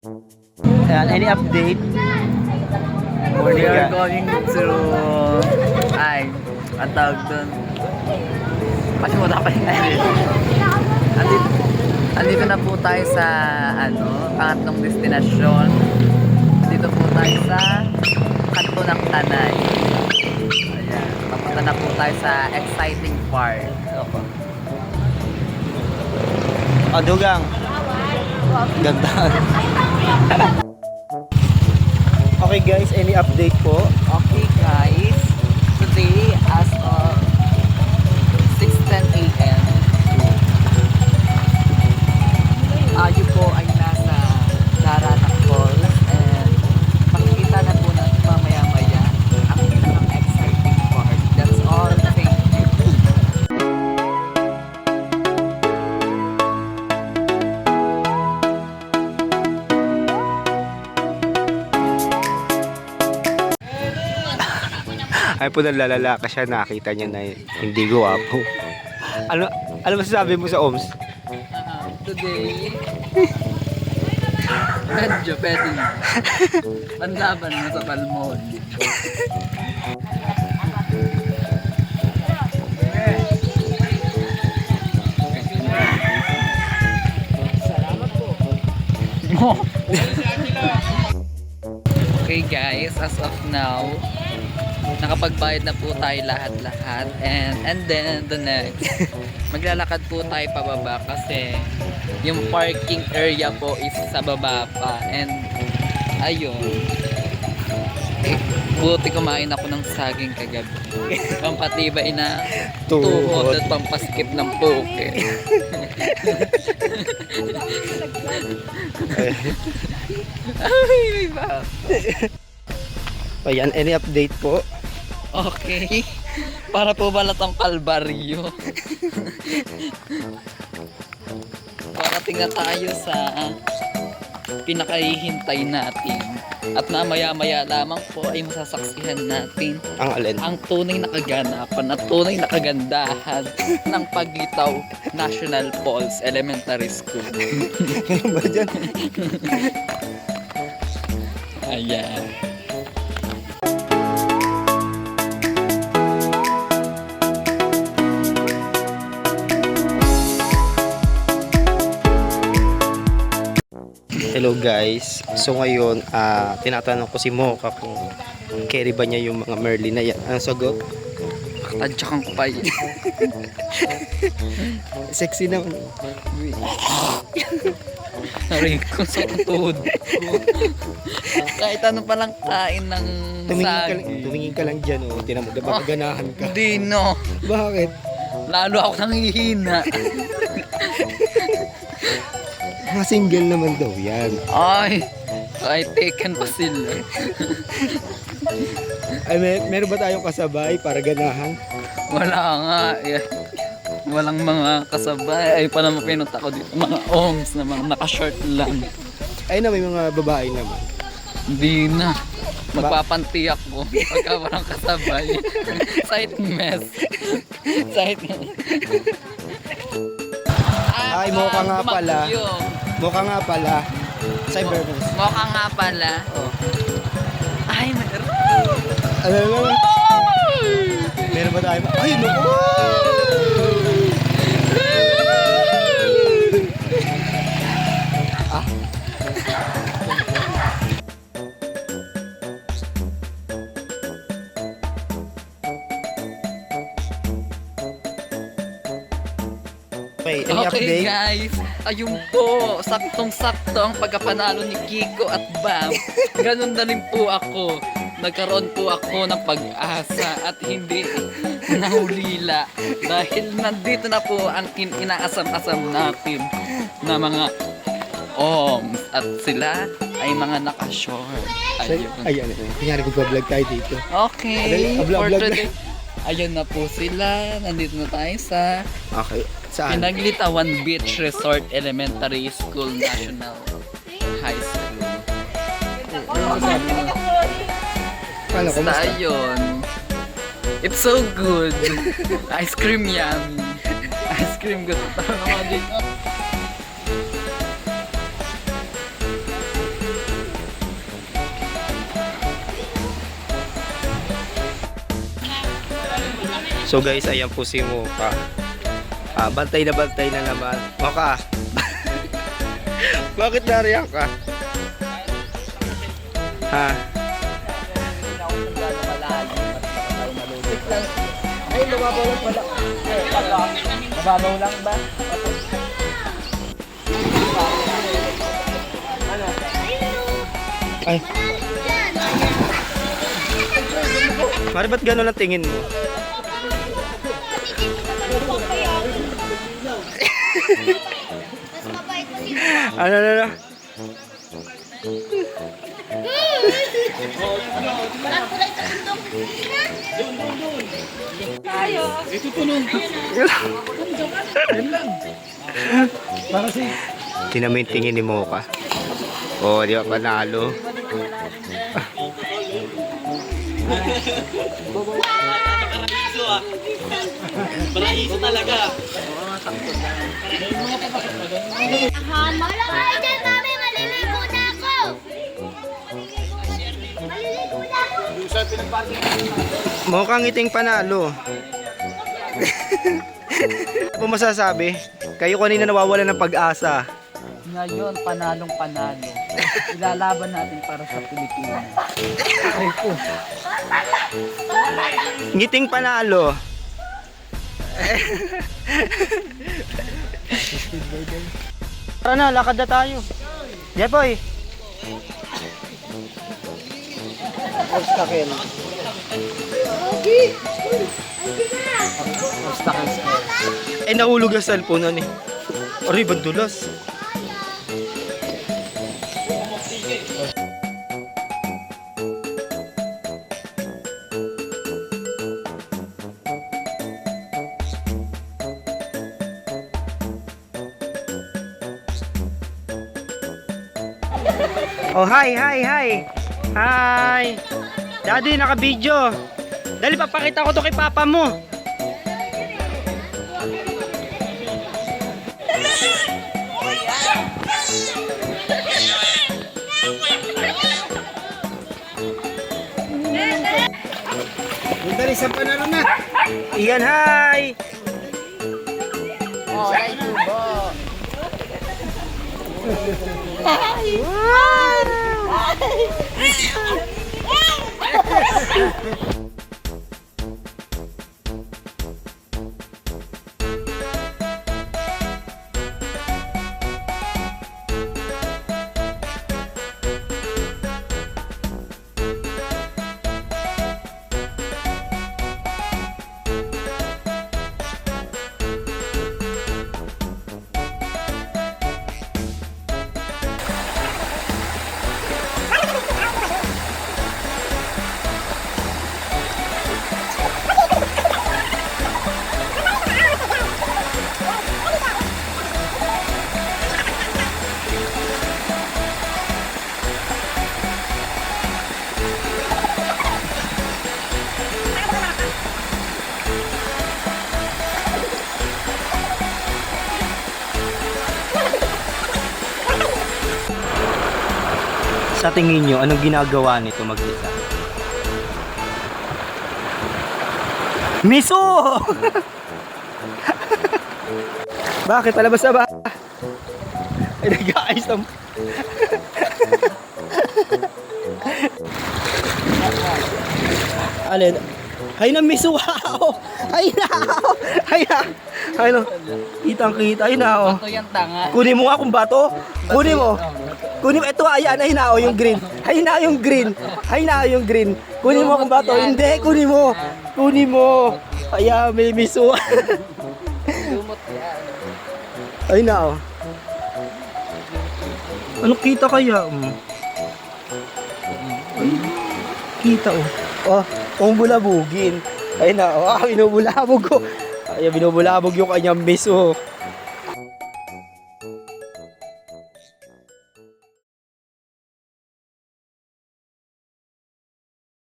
Ayan, any update? We are going to... Ay, ang tawag doon. Kasi wala pa yung edit. Andito, andito na po tayo sa, ano, pangatlong destinasyon. Dito po tayo sa kanto ng Tanay. Ayan, papunta na po tayo sa exciting part. O, dugang. Ganda. okay guys, any update po? Okay guys, today Ay po nalalala ka siya, nakita niya na hindi guwapo. Ano, ano masasabi mo sa OMS? Uh, today, medyo pwede na. Panlaban mo sa palmon. okay guys, as of now, nakapagbayad na po tayo lahat-lahat. And and then the next. Maglalakad po tayo pababa kasi yung parking area po is sa baba pa. And ayun. Eh, buti kumain ako ng saging kagabi. Pampatibay na tuhod at pampaskip ng poke ay may ba Ayan, any update po? Okay. Para po balatang kalbaryo. Parating na tayo sa pinakahihintay natin. At namaya-maya lamang po ay masasaksihan natin Ang alin? ang tunay na kaganapan at tunay na kagandahan ng Paglitaw National Falls Elementary School. Ano ba dyan? Ayan. Hello guys. So ngayon, ah tinatanong ko si Mocha kung carry ba niya yung mga Merlin na yan. Ang sagot? Tadyakan ko pa yun. Sexy naman. Aray ko sa tuhod. Kahit ano palang kain ng Tumingin ka, lang, tumingin ka lang dyan, oh. Tinan mo, baka ganahan ka. Hindi no. Bakit? Lalo ako nanghihina. Mga single naman daw yan. Ay, kahit taken pa sila. Ay, mer meron ba tayong kasabay para ganahan? Wala nga. Eh. Walang mga kasabay. Ay, pa naman pinunta ko dito. Mga oms na mga naka-short lang. Ay na, may mga babae naman. Hindi na. Magpapanti ako pagka walang kasabay. Sight mess. Sight Ay, mukha nga pala. Tumakbo. Mukha nga pala. Cybermus. Mukha nga pala. Ay, meron. Ano na? Meron ba tayo? Ay, naku! Okay, any Okay update? guys, ayun po, saktong-sakto ang pagkapanalo ni Kiko at Bam. Ganun na rin po ako. Nagkaroon po ako ng pag-asa at hindi nahulila dahil nandito na po ang inaasam-asam natin na mga oms at sila ay mga naka-short. Ayun. Ayan, ayan. Kunyari magpa-vlog tayo dito. Okay, Adali, for vlog. today. Ayun na po sila. Nandito na tayo sa Okay, saan? Pinaglitawan Beach Resort Elementary School National High School. Paano, Basta kumusta? yun. It's so good. Ice cream yummy. Ice cream good. Tama din. So guys, ayan po si Mocha. Ah, bantay na bantay na naman. Mocha. Bakit nariyak ka? Ha? Ay, lumabaw lang pala. Mababaw lang ba? Ay. Mari, ba't gano'n ang tingin mo? Ano, ano, ano? Tingnan mo yung tingin ni Mocha. Oh, di ba panalo? Wala kayo dyan, mami. Maliligo na ako. Maliligo na ako. Mukhang iting panalo. Ano masasabi? Kayo kanina nawawala ng pag-asa. Ngayon, panalong panalo. Ilalaban natin para sa Pilipinas. Ay po. Ngiting panalo. Tara na, lakad na tayo. Jepoy. Obstacle. Obstacle. Eh, nahulog ang cellphone na ni. Aray, bandulas. Oh, hi, hi, hi. Hi. Daddy, naka-video. Dali, papakita ko to kay papa mo. Dali, sa panalo na. Iyan, hi. Oh, ay tubo. Sa tingin nyo, anong ginagawa nito mag-isa? Miso! Bakit? Palabas na ba? Ay, nag-aayos ng... Alin? Hay na miso! Wow! Hay na! Hay na! Hay na! Kitang kita. Hay na! Oh. Ito yung tanga. Kunin mo nga kung bato. Kunin mo. Kunin mo. Ito, ayan, ay na, oh, yung green. Ay na, yung green. Ay na, yung green. Kunin mo kung bato. Hindi, kunin mo. Kunin mo. Ayan, may miso. Lumot yan. ay na, oh. Ano kita kaya? Ay, kita, oh. Oh, kung bulabugin. Ay na, oh, ah, binubulabog ko. Ay, binubulabog yung kanyang miso.